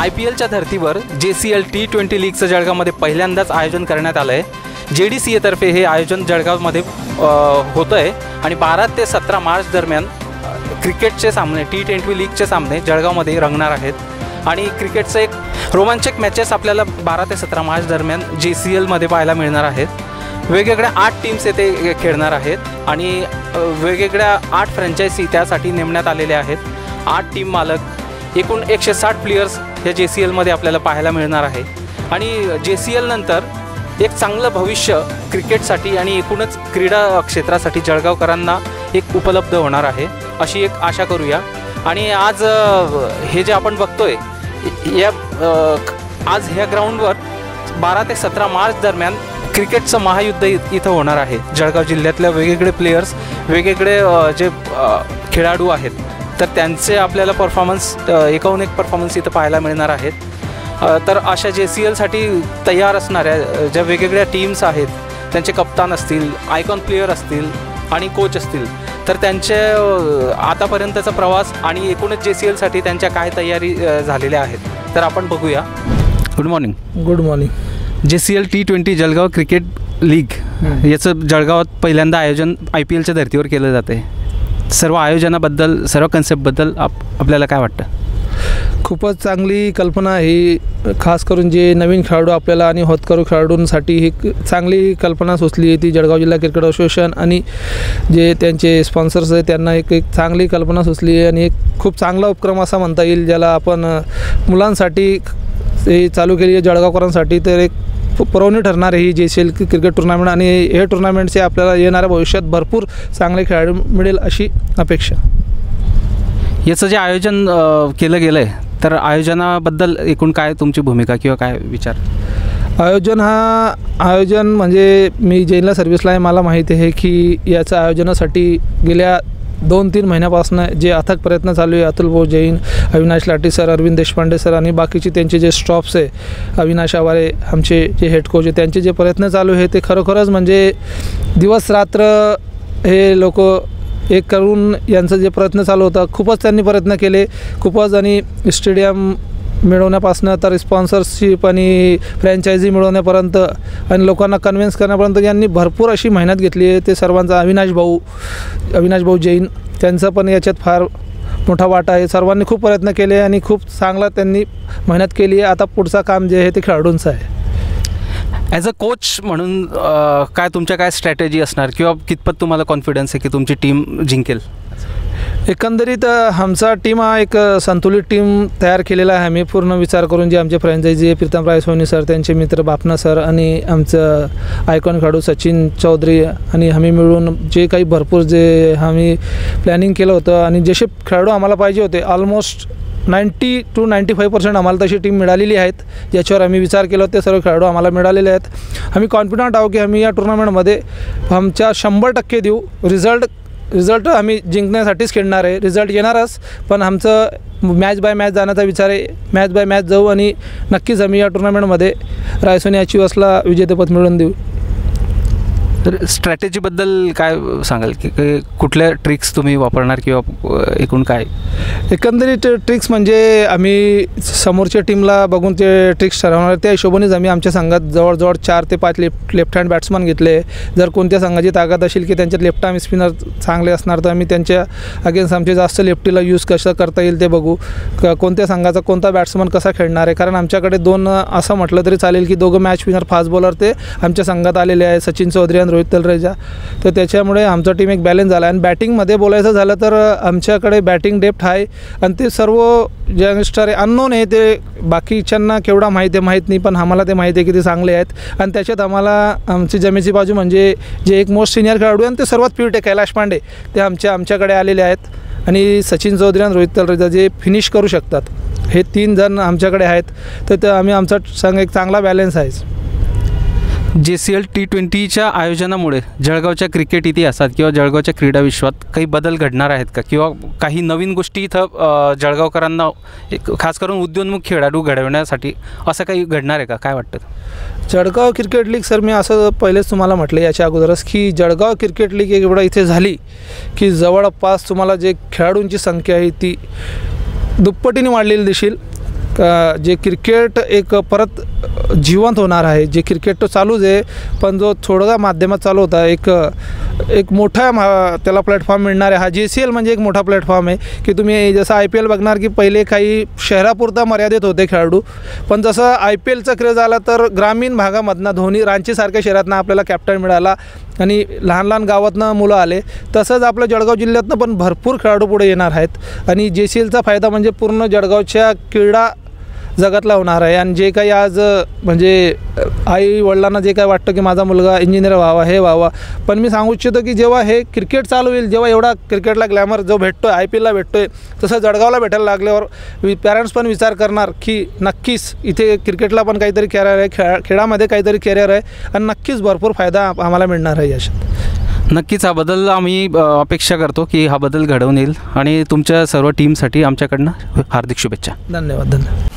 I P एलच्या धर्तीवर J C L T twenty लीगचं जळगावमध्ये पहिल्यांदाच आयोजन करण्यात आलं आहे जे डी सी एतर्फे हे आयोजन जळगावमध्ये होतं आहे आणि बारा ते सतरा मार्च दरम्यान क्रिकेटचे सामने टी ट्वेंटी लीगचे सामने जळगावमध्ये रंगणार आहेत. आणि क्रिकेटचं एक रोमांचक मॅचेस आपल्याला बारा ते सतरा मार्च दरम्यान जे सी एलमध्ये पाहायला मिळणार आहेत. वेगवेगळ्या आठ टीम्स येथे खेळणार आहेत. आणि वेगवेगळ्या आठ फ्रँचायसी त्यासाठी नेमण्यात आलेल्या आहेत. आठ टीम मालक एकूण एकशे साठ प्लेयर्स ह्या जे सी एलमध्ये आपल्याला पाहायला मिळणार आहे. आणि जे सी एलनंतर एक चांगलं भविष्य क्रिकेटसाठी आणि एकूणच क्रीडा क्षेत्रासाठी जळगावकरांना एक उपलब्ध होणार आहे अशी एक आशा करूया. आणि आज हे जे आपण बघतोय या आज ह्या ग्राउंडवर बारा ते सतरा मार्च दरम्यान क्रिकेटचं महायुद्ध इ- इथं होणार आहे. जळगाव जिल्ह्यातल्या वेगवेगळे प्लेयर्स वेगवेगळे जे खेळाडू आहेत तर त्यांचे आपल्याला परफॉर्मन्स एकाहून एक परफॉर्मन्स इथं पाहायला मिळणार आहेत. तर अशा जे सी एलसाठी तयार असणाऱ्या ज्या वेगवेगळ्या टीम्स आहेत त्यांचे कप्तान असतील आयकॉन प्लेयर असतील आणि कोच असतील तर त्यांचे आतापर्यंतचा प्रवास आणि एकूणच जे सी एलसाठी त्यांच्या काय तयारी झालेल्या आहेत तर आपण बघूया. Good morning good morning J C L T twenty Jalgaon cricket league याचं जळगावात पहिल्यांदा आयोजन आय पी एलच्या धर्तीवर केलं जातं आहे सर्व आयोजनाबद्दल सर्व कन्सेप्टबद्दल आप आपल्याला काय वाटतं? खूपच चांगली कल्पना ही. खास करून जे नवीन खेळाडू आपल्याला आणि होतकरू खेळाडूंसाठी ही चांगली कल्पना सुचली आहे ती जळगाव जिल्हा क्रिकेट असोसिएशन आणि जे त्यांचे स्पॉन्सर्स आहेत त्यांना एक एक चांगली कल्पना सुचली आहे आणि एक खूप चांगला उपक्रम असा म्हणता येईल ज्याला आपण मुलांसाठी हे चालू केली आहे जळगावकरांसाठी. तर एक पुरवणी ठरणार आहे ही जे सी एल क्रिकेट टुर्नामेंट आणि हे टुर्नामेंटचे आपल्याला येणाऱ्या भविष्यात भरपूर चांगले खेळाडू मिळेल अशी अपेक्षा. याचं जे आयोजन केलं गेलं आहे तर आयोजनाबद्दल एकूण काय तुमची भूमिका किंवा काय विचार? आयोजन हा आयोजन म्हणजे मी जैनला सर्व्हिसला आहे मला माहिती आहे की याच्या आयोजनासाठी गेल्या दोन तीन महिन्यापासून जे अथक प्रयत्न चालू आहे अतुल भाऊ जैन अविनाश लाटी सर अरविंद देशपांडे सर आणि बाकीचे त्यांचे जे स्टॉप्स आहे अविनाश आवारे आमचे जे हेड कोच आहे त्यांचे जे प्रयत्न चालू आहे ते खरोखरच म्हणजे दिवस रात्र हे लोक एक करून यांचं जे प्रयत्न चालू होता खूपच त्यांनी प्रयत्न केले खूपच आणि स्टेडियम मिळवण्यापासून तर स्पॉन्सरशिप आणि फ्रँचायझी मिळवण्यापर्यंत आणि लोकांना कन्व्हिन्स करण्यापर्यंत यांनी भरपूर अशी मेहनत घेतली आहे. ते सर्वांचा अविनाश भाऊ अविनाश भाऊ जैन त्यांचा पण याच्यात फार मोठा वाटा आहे. सर्वांनी खूप प्रयत्न केले आणि खूप चांगला त्यांनी मेहनत केली आहे. आता पुढचं काम जे आहे ते खेळाडूंचं आहे. ॲज अ कोच म्हणून काय तुमच्या काय स्ट्रॅटेजी असणार? किंवा कितपत तुम्हाला कॉन्फिडन्स आहे की तुमची टीम जिंकेल? एकंदरीत आमचा टीम हा एक संतुलित टीम तयार केलेला आहे. आम्ही पूर्ण विचार करून जे आमचे फ्रँचायझी आहे प्रीतम राय सोनी सर त्यांचे मित्र बापना सर आणि आमचं आयकॉन खेळाडू सचिन चौधरी आणि आम्ही मिळून जे काही भरपूर जे आम्ही प्लॅनिंग केलं होतं आणि जसे खेळाडू आम्हाला पाहिजे होते almost ninety two ninety five percent आम्हाला तशी टीम मिळालेली आहेत. ज्याच्यावर आम्ही विचार केला होता ते सर्व खेळाडू आम्हाला मिळालेले आहेत. आम्ही कॉन्फिडंट आहोत की आम्ही या टुर्नामेंटमध्ये आमच्या शंभर टक्के देऊ. रिझल्ट रिझल्ट आम्ही जिंकण्यासाठीच खेळणार आहे. रिझल्ट येणारच पण आमचं मॅच बाय मॅच जाण्याचा विचार आहे. मॅच बाय मॅच जाऊ आणि नक्कीच आम्ही या टुर्नामेंटमध्ये रायसोनी अचिवसला विजेतेपद मिळवून देऊ. तर स्ट्रॅटेजीबद्दल काय सांगाल? की कुठल्या ट्रिक्स तुम्ही वापरणार किंवा एकूण काय? एकंदरीत ट्रिक्स म्हणजे आम्ही समोरच्या टीमला बघून ते ट्रिक्स ठरवणार. त्या हिशोबानेच आम्ही आमच्या संघात जवळजवळ चार ते पाच लेफ्ट लेफ्ट हँड बॅट्समन घेतले. जर कोणत्या संघाची ताकद असेल की त्यांच्यात लेफ्ट आर्म स्पिनर चांगले असणार तर आम्ही त्यांच्या अगेन्स्ट आमचे जास्त लेफ्टीला यूज कसं करता येईल ते बघू. क कोणत्या संघाचा कोणता बॅट्समन कसा खेळणार आहे? कारण आमच्याकडे दोन असं म्हटलं तरी चालेल की दोघं मॅच विनर फास्ट बॉलर ते आमच्या संघात आलेले आहे. सचिन चौधरी आणि रोहित तलरेजा तर त्याच्यामुळे आमचा टीम एक बॅलन्स झाला. आणि बॅटिंगमध्ये बोलायचं झालं तर आमच्याकडे बॅटिंग डेप्थ आहे. आणि ते सर्व यंगस्टर आहे अननोन आहे ते. बाकीच्यांना केवढा माहिती आहे माहीत नाही. पण आम्हाला ते माहिती आहे की ते चांगले आहेत. आणि त्याच्यात आम्हाला आमची जमेची बाजू म्हणजे जे एक मोस्ट सिनियर खेळाडू आहे आणि ते सर्वात फिट आहे. कैलाश पांडे. ते आमच्या आमच्याकडे आलेले आहेत. आणि सचिन चौधरी आणि रोहित तलरेजा जे फिनिश करू शकतात. हे तीन जण आमच्याकडे आहेत. तर ते आम्ही आमचा संघ एक चांगला बॅलन्स आहे. जे सी एल टी ट्वेंटीच्या आयोजनामुळे जळगावच्या क्रिकेट इतिहासात किंवा जळगावच्या क्रीडा विश्वात काही बदल घडणार आहेत का? किंवा काही नवीन गोष्टी इथं जळगावकरांना एक खास करून उद्योन्मुख खेळाडू घडवण्यासाठी असं काही घडणार आहे का? काय वाटतं? जळगाव क्रिकेट लीग सर मी असं पहिलेच तुम्हाला म्हटलं याच्या अगोदरच की जळगाव क्रिकेट लीग एक एवढा इथे झाली की जवळपास तुम्हाला जे खेळाडूंची संख्या आहे ती दुप्पटीने वाढलेली दिसेल. जे क्रिकेट एक परत जिवंत होणार आहे. जे क्रिकेट तो चालूच आहे पण जो थोडा माध्यमात चालू होता एक एक मोठा त्याला प्लॅटफॉर्म मिळणार आहे. हा जे सी एल म्हणजे एक मोठा प्लॅटफॉर्म आहे की तुम्ही जसं आय पी एल बघणार की पहिले काही शहरापुरता मर्यादित होते खेळाडू पण जसं आय पी एलचा क्रेज आला तर ग्रामीण भागामधनं धोनी रांचीसारख्या शहरातनं आपल्याला कॅप्टन मिळाला आणि लहान लहान गावातनं मुलं आले. तसंच आपल्या जळगाव जिल्ह्यातनं पण भरपूर खेळाडू पुढे येणार आहेत. आणि जे सी एलचा फायदा म्हणजे पूर्ण जळगावच्या क्रीडा जगातला होणार आहे. आणि जे काही आज म्हणजे आई वडिलांना जे काही वाटतं की माझा मुलगा इंजिनियर व्हावा हे व्हावा पण मी सांगू इच्छितो की जेव्हा हे क्रिकेट चालू होईल जेव्हा एवढा क्रिकेटला ग्लॅमर जो भेटतो आहे आय पी एलला भेटतो आहे तसं जळगावला भेटायला लागल्यावर वि पॅरेंट्स पण विचार करणार की नक्कीच इथे क्रिकेटला पण काहीतरी कॅरियर आहे खेळा खेळामध्ये काहीतरी कॅरियर आहे आणि नक्कीच भरपूर फायदा आम्हाला मिळणार आहे याच्यात. नक्कीच हा बदल आम्ही अपेक्षा करतो की हा बदल घडवून येईल. आणि तुमच्या सर्व टीमसाठी आमच्याकडनं हार्दिक शुभेच्छा. धन्यवाद धन्यवाद.